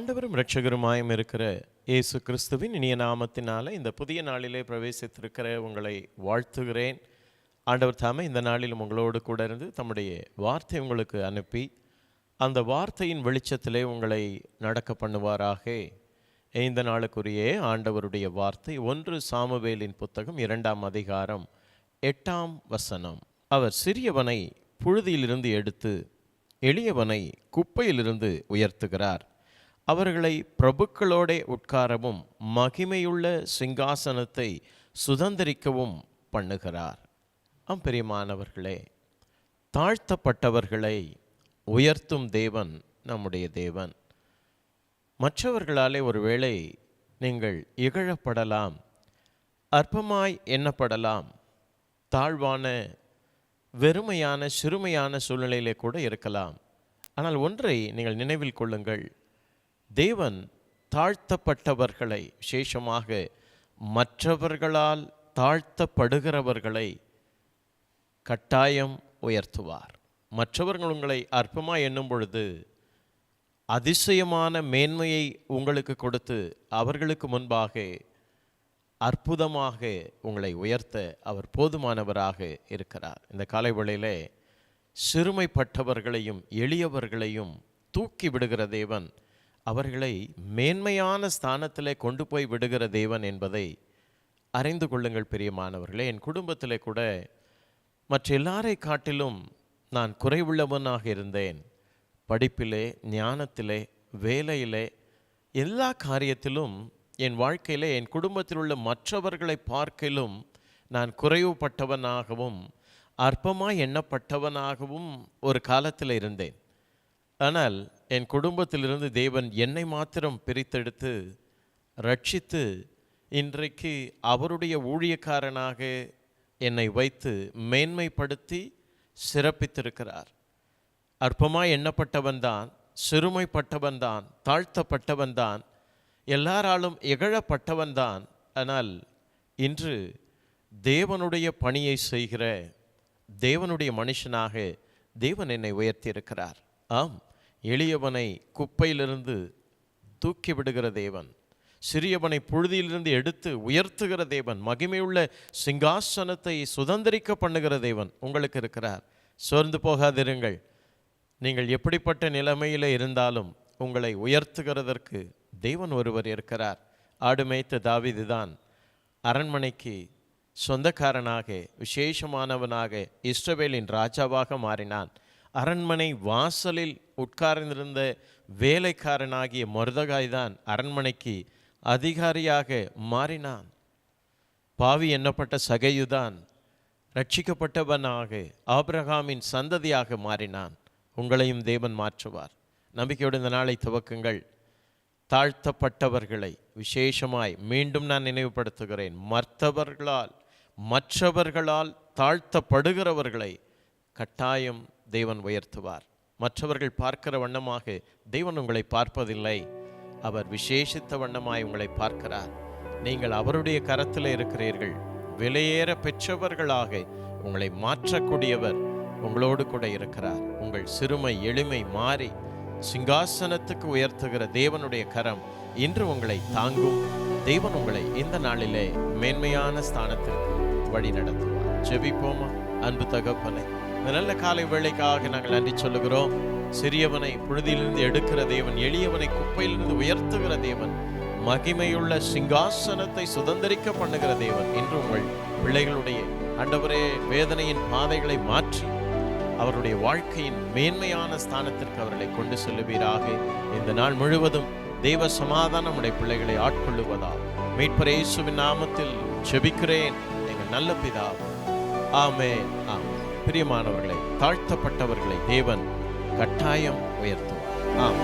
ஆண்டவரும் இரட்சகருமாயும் இருக்கிற இயேசு கிறிஸ்துவின் இனிய நாமத்தினால இந்த புதிய நாளிலே பிரவேசித்திருக்கிற உங்களை வாழ்த்துகிறேன். ஆண்டவர் தாமே இந்த நாளிலும் உங்களோடு கூட இருந்து தம்முடைய வார்த்தை உங்களுக்கு அனுப்பி அந்த வார்த்தையின் வெளிச்சத்திலே உங்களை நடக்க பண்ணுவாராக. இந்த நாளுக்குரிய ஆண்டவருடைய வார்த்தை ஒன்று சாமுவேலின் புத்தகம் இரண்டாம் அதிகாரம் எட்டாம் வசனம். அவர் சிறியவனை புழுதியிலிருந்து எடுத்து எளியவனை குப்பையிலிருந்து உயர்த்துகிறார். அவர்களை பிரபுக்களோடே உட்காரவும் மகிமையுள்ள சிங்காசனத்தை சுதந்திரிக்கவும் பண்ணுகிறார். அம்பெரியமானவர்களே தாழ்த்தப்பட்டவர்களை உயர்த்தும் தேவன் நம்முடைய தேவன். மற்றவர்களாலே ஒருவேளை நீங்கள் இகழப்படலாம் அற்பமாய் எண்ணப்படலாம் தாழ்வான வெறுமையான சிறுமையான சூழ்நிலையிலே கூட இருக்கலாம். ஆனால் ஒன்றை நீங்கள் நினைவில் கொள்ளுங்கள் தேவன் தாழ்த்தப்பட்டவர்களை விசேஷமாக மற்றவர்களால் தாழ்த்தப்படுகிறவர்களை கட்டாயம் உயர்த்துவார். மற்றவர்கள் உங்களை அற்பமாக எண்ணும் பொழுது அதிசயமான மேன்மையை உங்களுக்கு கொடுத்து அவர்களுக்கு முன்பாக அற்புதமாக உங்களை உயர்த்த அவர் போதுமானவராக இருக்கிறார். இந்த காலை வேளையிலே சிறுமைப்பட்டவர்களையும் எளியவர்களையும் தூக்கி விடுகிற தேவன் அவர்களை மேன்மையான ஸ்தானத்திலே கொண்டு போய் விடுகிற தேவன் என்பதை அறிந்து கொள்ளுங்கள் பிரியமானவர்களே. என் குடும்பத்தில் கூட மற்ற எல்லாரை காட்டிலும் நான் குறைவுள்ளவனாக இருந்தேன். படிப்பிலே ஞானத்திலே வேலையிலே எல்லா காரியத்திலும் என் வாழ்க்கையிலே என் குடும்பத்தில் உள்ள மற்றவர்களை பார்க்கிலும் நான் குறைவுபட்டவனாகவும் அற்பமாக எண்ணப்பட்டவனாகவும் ஒரு காலத்தில் இருந்தேன். ஆனால் என் குடும்பத்திலிருந்து தேவன் என்னை மாத்திரம் பிரித்தெடுத்து ரட்சித்து இன்றைக்கு அவருடைய ஊழியக்காரனாக என்னை வைத்து மேன்மைப்படுத்தி சிறப்பித்திருக்கிறார். அற்பமாய் எண்ணப்பட்டவன்தான் சிறுமைப்பட்டவன்தான் தாழ்த்தப்பட்டவன்தான் எல்லாராலும் இகழப்பட்டவன்தான் ஆனால் இன்று தேவனுடைய பணியை செய்கிற தேவனுடைய மனுஷனாக தேவன் என்னை உயர்த்தியிருக்கிறார். ஆம். எளியவனை குப்பையிலிருந்து தூக்கி விடுகிற தேவன் சிறியவனை புழுதியிலிருந்து எடுத்து உயர்த்துகிற தேவன் மகிமையுள்ள சிங்காசனத்தை சுதந்திரிக்க பண்ணுகிற தேவன் உங்களுக்கு இருக்கிறார். சோர்ந்து போகாதிருங்கள். நீங்கள் எப்படிப்பட்ட நிலைமையில் இருந்தாலும் உங்களை உயர்த்துகிறதற்கு தேவன் ஒருவர் இருக்கிறார். ஆடு மேய்த்த தாவிதுதான் அரண்மனைக்கு சொந்தக்காரனாக விசேஷமானவனாக இஸ்ரவேலின் ராஜாவாக மாறினான். அரண்மனை வாசலில் உட்கார்ந்திருந்த வேலைக்காரனாகிய மருதகாய் தான் அரண்மனைக்கு அதிகாரியாக மாறினான். பாவி எண்ணப்பட்ட சகையுதான். ரட்சிக்கப்பட்டவனாக ஆபிரகாமின் சந்ததியாக மாறினான். உங்களையும் தேவன் மாற்றுவார். நம்பிக்கையோடு இந்த நாளை துவக்குங்கள். தாழ்த்தப்பட்டவர்களை விசேஷமாய் மீண்டும் நான் நினைவுபடுத்துகிறேன். மற்றவர்களால் மற்றவர்களால் தாழ்த்தப்படுகிறவர்களை கட்டாயம் தேவன் உயர்த்துவார். மற்றவர்கள் பார்க்கிற வண்ணமாக தேவன் உங்களை பார்ப்பதில்லை. அவர் விசேஷித்த வண்ணமாய் உங்களை பார்க்கிறார். நீங்கள் அவருடைய கரத்தில் இருக்கிறீர்கள். விலையேற பெற்றவர்களாக உங்களை மாற்றக்கூடியவர் உங்களோடு கூட இருக்கிறார். உங்கள் சிறுமை எளிமை மாறி சிங்காசனத்துக்கு உயர்த்துகிற தேவனுடைய கரம் இன்று உங்களை தாங்கும். தெய்வன் உங்களை இந்த நாளிலே மேன்மையான ஸ்தானத்திற்கு வழி நடத்துவார் ஜெபிப்போமா? அன்பு தகப்பனை. நல்ல காலை வேளைக்காக நாங்கள் நன்றி சொல்லுகிறோம். சிறியவனை புழுதியிலிருந்து எடுக்கிற தேவன் எளியவனை குப்பையிலிருந்து உயர்த்துகிற தேவன் மகிமையுள்ள சிங்காசனத்தை சுதந்திரிக்க பண்ணுகிற தேவன். இன்று உங்கள் பிள்ளைகளுடைய அண்டவரே வேதனையின் பாதைகளை மாற்றி அவருடைய வாழ்க்கையின் மேன்மையான ஸ்தானத்திற்கு அவர்களை கொண்டு செல்லுவீராக. இந்த நாள் முழுவதும் தெய்வ சமாதானம் உடைய பிள்ளைகளை ஆட்கொள்ளுவதால் மீட்பரேசுவின் நாமத்தில் செபிக்கிறேன் எங்கள் நல்ல பிதா. ஆமே ஆமே பிரியமானவர்களை தாழ்த்தப்பட்டவர்களை தேவன் கட்டாயம் உயர்த்துவார். ஆம்